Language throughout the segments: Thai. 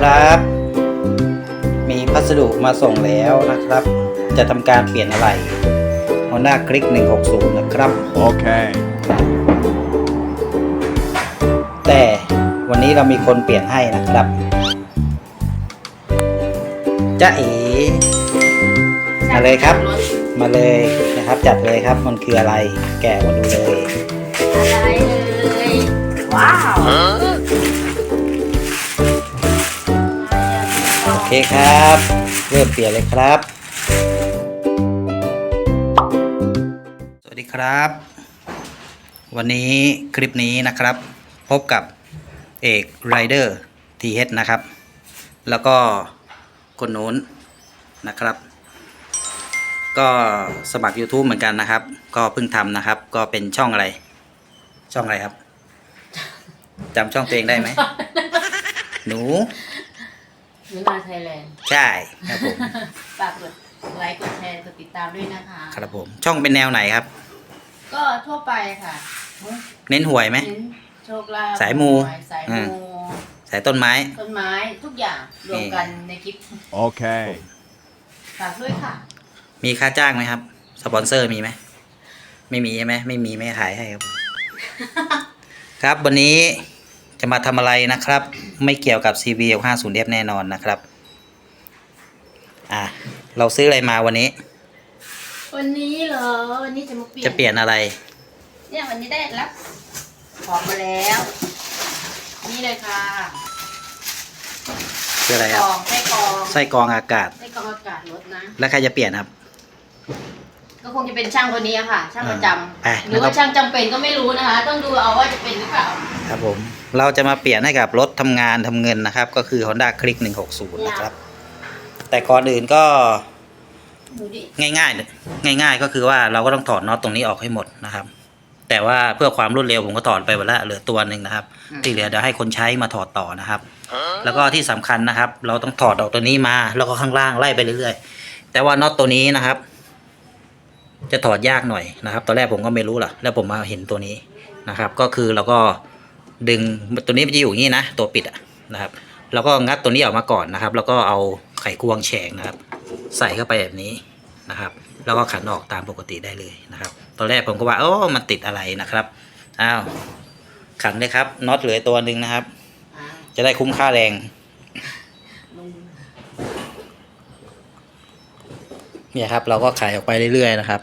ครับ มีพัสดุมาส่งแล้วนะครับ จะทำการเปลี่ยนอะไร Honda Click 160 นะครับ Okay. แต่วันนี้เรามีคนเปลี่ยนให้นะครับจ้าเอ๋มาเลยครับ มาเลยนะครับ จัดเลยครับ มันคืออะไร แกะมาดูเลย อะไรเลย ว้าว เคครับ เริ่มเปลี่ยนเลยครับ สวัสดีครับ วันนี้คลิปนี้นะครับ พบกับเอกไรเดอร์ทีเนะครับ แล้วก็คนนู้นนะครับ ก็สมัคร YouTube เหมือนกันนะครับ ก็เพิ่งทำนะครับ ก็เป็นช่องอะไร ช่องอะไรครับจำช่องตัวเองได้ไหมหนูห นูนาไทยแลนด์ใช่ครับผมฝากกดไลค์กดแชร์กดติดตามด้วยนะคะ ครับผมช่องเป็นแนวไหนครับ ก็ทั่วไปค่ะเน้นหวยไหม เน้นโชคลาภสายมูสายอืมูมสายต้นไม้ ต้นไม้ทุกอย่างรวมกันในคลิป Okay. ฝากด้วยค่ะ มีค่าจ้างไหมครับ สปอนเซอร์มีไหมไม่มีใช่ไหมไม่มีไม่ถ่ายให้ครับ ครับวันนี้ จะมาทำอะไรนะครับ ไม่เกี่ยวกับ CV 50 f แน่นอนนะครับ อะ เราซื้ออะไรมาวันนี้ วันนี้เหรอ วันนี้จะมาเปลี่ยนจะเปลี่ยนอะไร เนี่ยวันนี้ได้รับของมาแล้ว นี่เลยค่ะคืออะไรกครัรบองไส้กรองไส้กรองอากาศ ไส้กรองอากาศรถนะ แล้วใครจะเปลี่ยนครับ ก็คงจะเป็นช่างคนนี้อะค่ะ ช่างประจอะำหรือว่าช่างจำเป็นก็ไม่รู้นะคะ ต้องดูเอาว่าจะเป็นหรือเปล่า ครับผม เราจะมาเปลี่ยนให้กับรถทำงานทำเงินนะครับ ก็คือ Honda Click 160 นะครับ แต่ก่อนอื่นก็ดูดิง่ายๆ ง่าย ๆ ก็คือว่าเราก็ต้องถอดน็อตตรงนี้ออกให้หมดนะครับ แต่ว่าเพื่อความรวดเร็วผมก็ถอดไปหมดแล้วเหลือตัวหนึ่งนะครับ ที่เหลือเดี๋ยวให้คนใช้มาถอดต่อนะครับ แล้วก็ที่สำคัญนะครับ เราต้องถอดออกตัวนี้มา แล้วก็ข้างล่างไล่ไปเรื่อยๆ แต่ว่าน็อตตัวนี้นะครับ จะถอดยากหน่อยนะครับ ตอนแรกผมก็ไม่รู้หรอกแล้วผมมาเห็นตัวนี้นะครับ ก็คือเราก็ ดึงตัวนี้มันจะอยู่อย่างนี้นะ ตัวปิดอะนะครับ แล้วก็งัดตัวนี้ออกมาก่อนนะครับ แล้วก็เอาไขควงแฉกนะครับ ใส่เข้าไปแบบนี้นะครับ แล้วก็ขันออกตามปกติได้เลยนะครับ ตอนแรกผมก็ว่าโอ้มันติดอะไรนะครับอ้าวขันเลยครับน็อตเหลือตัวหนึ่งนะครับ จะได้คุ้มค่าแรงลุงเนี่ยครับ เราก็ขายออกไปเรื่อยๆนะครับ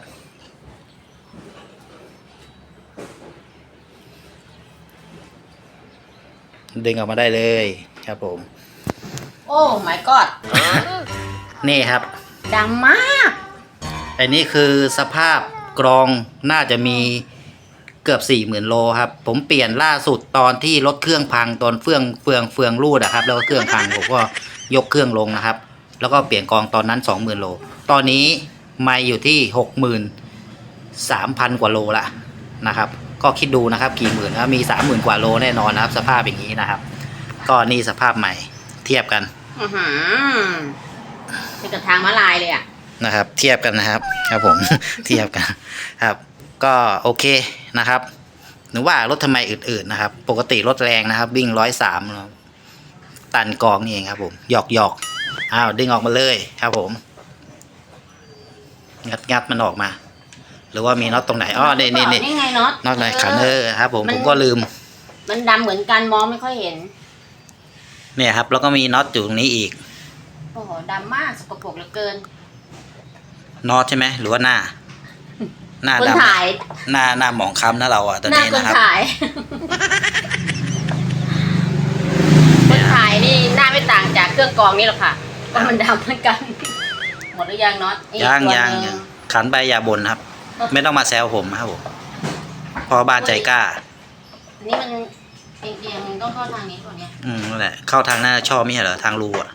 ดึงออกมาได้เลยครับผม โอ้ my god นี่ครับ ดังมาก อันนี้คือสภาพกรองน่าจะมีเกือบสี่หมื่นโลครับ ผมเปลี่ยนล่าสุดตอนที่รถเครื่องพังตอนเฟืองเฟืองเฟืองรูดอะครับ แล้วก็เครื่องพังผมก็ยกเครื่องลงนะครับ แล้วก็เปลี่ยนกรองตอนนั้นสองหมื่นโล ตอนนี้ไม่อยู่ที่หกหมื่นสามพันกว่าโลละนะครับ ก็คิดดูนะครับกี่หมื่นนะมีสามหมื่นกว่าโลแน่นอนนะครับ สภาพอย่างนี้นะครับ ก็นี่สภาพใหม่เทียบกันอือหือเป็นกับทางม้าลายเลยอะนะครับ เทียบกันนะครับ ครับผม เทียบกันครับ ก็โอเคนะครับหรือว่ารถทำไมอื่นๆนะครับ ปกติรถแรงนะครับ วิ่งร้อยสามตันกองนี่เองครับ ผมหยอกหยอกอ้าวดึงออกมาเลยครับผม งัดงัดมันออกมา หรือว่ามีน็อตตรงไหนอ๋อนี่นี่นี่นี่ไงน็อตน็อตไหนขันเออครับ ผมมันผมก็ลืมมันดำเหมือนกันมองไม่ค่อยเห็น เนี่ยครับ แล้วก็มีน็อตอยู่ตรงนี้อีกโอ้โหดำมากสกปรกเหลือเกิน น็อตใช่ไหมหรือว่าหน้า หน้าคนดำถ่ายหน้าหน้าหมองคล้ำนะเราอะตอนหน้านี้คนนะครับ ถ่าย คนถ่ายนี่หน้าไม่ต่างจากเครื่องกรองนี่หรอกค่ะก็มันดำเหมือนกัน หมดหรือยังน็อตอีกย่างตัวย่างหนึ่ย่างขันไปอย่าบ่นครับ ไม่ต้องมาแซวผมครับผมเพอบ้านใจกล้า อันนี้มันเอียงๆมันต้องเข้าทางนี้ก่อนเนี่ยอืมนั่นแหละเข้าทางหน้าชอบไม่ใช่เหรอทางรูอะ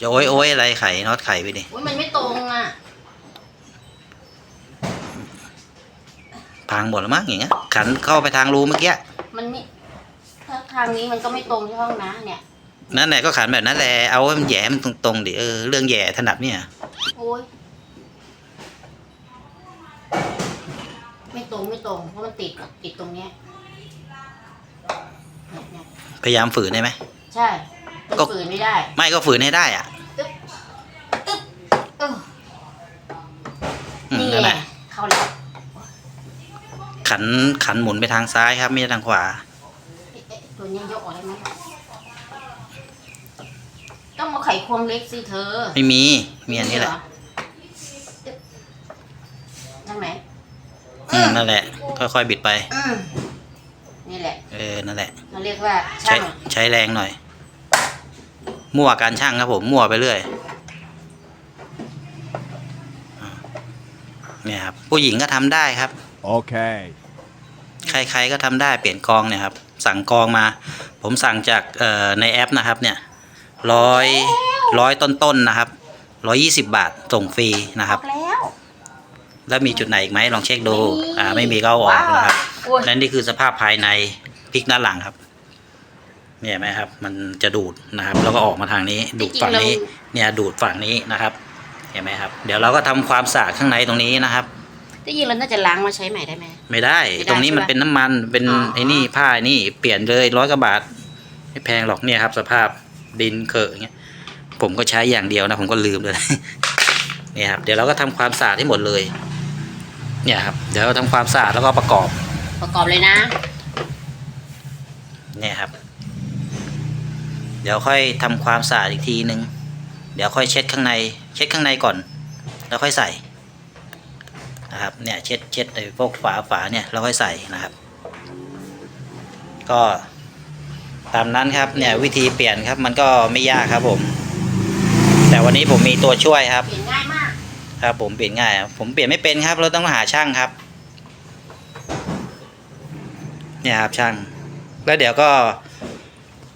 จะโอ้ยโอ้ยอะไรไข่น็อตไข่ไปดิอุ้ยมันไม่ตรงอะพังหมดแล้วมั้งอย่างเงี้ยขันเข้าไปทางรูเมื่อกี้มันไม่ถ้าทางนี้มันก็ไม่ตรงที่ห้องนะเนี่ยนั่นแหละก็ขันแบบนั้นแหละเอาให้มันแหย่มันตรงๆดิเออเรื่องแหย่ถนัดเนี่ยโอ้ย ไม่ตรงไม่ตรงเพราะมันติดติดตรงเนี้ยเนี่ยเนี่ยพยายามฝืนได้ไหมใใช่มันก็ ฝืนไม่ได้ไม่ก็ฝืนให้ได้อะเอออืมนี่นั่นไงแหละเข้าแล้วขันขันหมุนไปทางซ้ายครับ ไม่ใช่ทางขวา เอ๊ะเอ๊ะตัวนี้ยกออกได้ไหมต้องเอาไขควงเล็กสิเธอไม่มีมีอันนี้แหละ เรนั่นไหม อืมนั่นแหละ ค่อยๆบิดไป อืมนี่แหละ เออ นั่นแหละ เราเรียกว่าใช้ช่างใช้แรงหน่อย มั่วการช่างครับผม มั่วไปเรื่อยอ่าเนี่ยครับ ผู้หญิงก็ทำได้ครับ Okay. ใครๆก็ทำได้เปลี่ยนกองเนี่ยครับ สั่งกองมา ผมสั่งจากเอ่อในแอปนะครับเนี่ยร้อยร้อยต้นๆนะครับร้อยยี่สิบบาทส่งฟรีนะครับ ออกแล้ว แล้วมีจุดไหนอีกไหมลองเช็คดูไม่มีอ่า ไม่มีก็เอาออกนะครับโอ้ยและนี่คือสภาพภายในพลิกด้านหลังครับ เนี่ยเห็นไหมครับ มันจะดูดนะครับ แล้วก็ออกมาทางนี้ ดูดฝั่งนี้ เนี่ยดูดฝั่งนี้นะครับ เห็นไหมครับ เดี๋ยวเราก็ทำความสะอาดข้างในตรงนี้นะครับที่จริงเราน่าจะล้างมาใช้ใหม่ได้ไหมไม่ได้ไม่ได้ตรงนี้มันใช่ปะเป็นน้ำมันเป็นอ๋อไอ้นี่ผ้าไอ้นี่เปลี่ยนเลยร้อยกว่าบาทไม่แพงหรอกเนี่ยครับ สภาพดินเคอะอย่างเงี้ย ผมก็ใช้อย่างเดียวนะ ผมก็ลืมเลยเนี่ยครับเดี๋ยวเราก็ทำความสะอาดให้หมดเลย เนี่ยครับเดี๋ยวเราทำความสะอาดแล้วก็ประกอบ ประกอบเลยนะ เนี่ยครับ เดี๋ยวค่อยทำความสะอาดอีกทีนึงเดี๋ยวค่อยเช็ดข้างใน เช็ดข้างในก่อน แล้วค่อยใส่นะครับเนี่ยเช็ดเช็ดไอ้พวกฝาฝาเนี่ยแล้วค่อยใส่นะครับ ก็ตามนั้นครับเนี่ยวิธีเปลี่ยนครับมันก็ไม่ยากครับผม แต่วันนี้ผมมีตัวช่วยครับเปลี่ยนง่ายมาก ครับผมเปลี่ยนง่ายครับผมเปลี่ยนไม่เป็นครับ เราต้องหาช่างครับ เนี่ยครับช่าง แล้วเดี๋ยวก็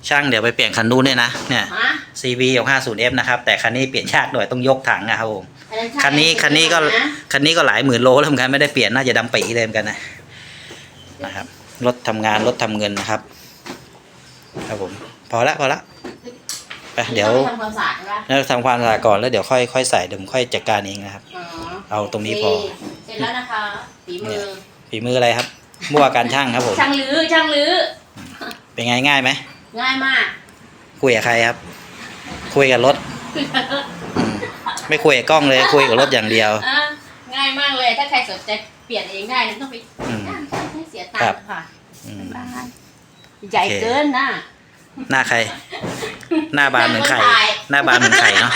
ช่างเดี๋ยวไปเปลี่ยนคันนู้นด้วยนะเนี่ย ฮะ CV ของ 50F นะครับ แต่คันนี้เปลี่ยนยากหน่อยต้องยกถังนะครับผมอัใช่คันนี้คันนี้ก็นะคันนี้ก็หลายหมื่นโลแล้วเหมือนกันไม่ได้เปลี่ยนน่าจะดำปีเลยเหมือนกันนะนะครับรถทำงานรถทำเงินนะครับ ครับผม พอละพอละ ไปเดี๋ยวต้องไปทำความสะอาดใช่ปะเราทำความสะอาดก่อนแล้วเดี๋ยวค่อยค่อยใส่เดี๋ยวผมค่อยจัดการเองนะครับ อ๋อเอาตรงนี้พอ เสร็จแล้วนะคะฝีมือ ฝีมืออะไรครับมั่วการช่างครับผมช่างลื้อช่างลื้อเป็นไงง่ายไหมง่ายมาก คุยกับใครครับ คุยกับรถอืมไม่คุยกับกล้องเลยคุยกับรถอย่างเดียว อะง่ายมากเลย ถ้าใครสนใจเปลี่ยนเองได้นะต้องไปอืม จ้างช่างให้เสียตังครับค์ค่ะอืมบ๊ายบายใหญ่เกินนะหน้าใคร หน้าบานเหมือนไข่หน้าคนถ่ายหน้าบานเหมือนไข่เนาะ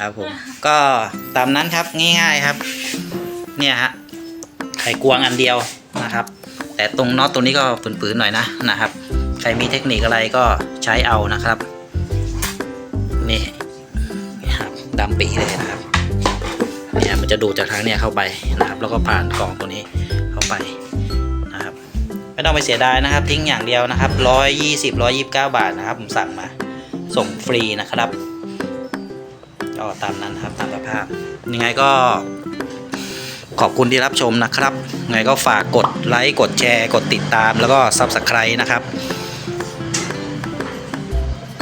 ครับผมก็ตามนั้นครับง่ายๆครับ เนี่ยฮะไข่กวางอันเดียวนะครับ แต่ตรงน็อตตรงนี้ก็ฝืนๆหน่อยนะนะครับ ใครมีเทคนิคอะไรก็ใช้เอานะครับนี่ครับดำปีเลยนะครับเนี่ยมันจะดูดจากทางเนี่ยเข้าไปนะครับ แล้วก็ผ่านกล่องตัวนี้เข้าไปนะครับ ไม่ต้องไปเสียดายนะครับ ทิ้งอย่างเดียวนะครับร้อยยี่สิบร้อยยี่สิบเก้าบาทนะครับ ผมสั่งมา ส่งฟรีนะครับก็ตามนั้นครับตามสภาพ ยังไงก็ขอบคุณที่รับชมนะครับยังไงก็ฝากกดไลค์กดแชร์ กดติดตามแล้วก็ Subscribe นะครับ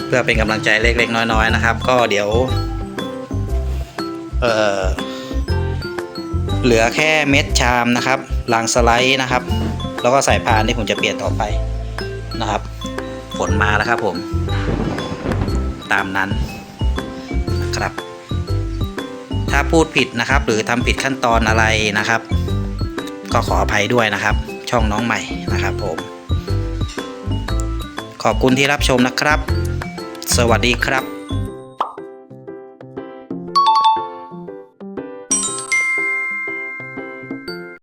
เพื่อเป็นกำลังใจเล็กๆ น้อย ๆ นะครับ ก็เดี๋ยว เออเหลือแค่เม็ดชามนะครับรางสไลด์นะครับ แล้วก็สายพานที่ผมจะเปลี่ยนต่อไปนะครับผลมาแล้วครับผม ตามนั้นนะครับ ถ้าพูดผิดนะครับ หรือทำผิดขั้นตอนอะไรนะครับ ก็ขออภัยด้วยนะครับ ช่องน้องใหม่นะครับผม ขอบคุณที่รับชมนะครับ สวัสดีครับ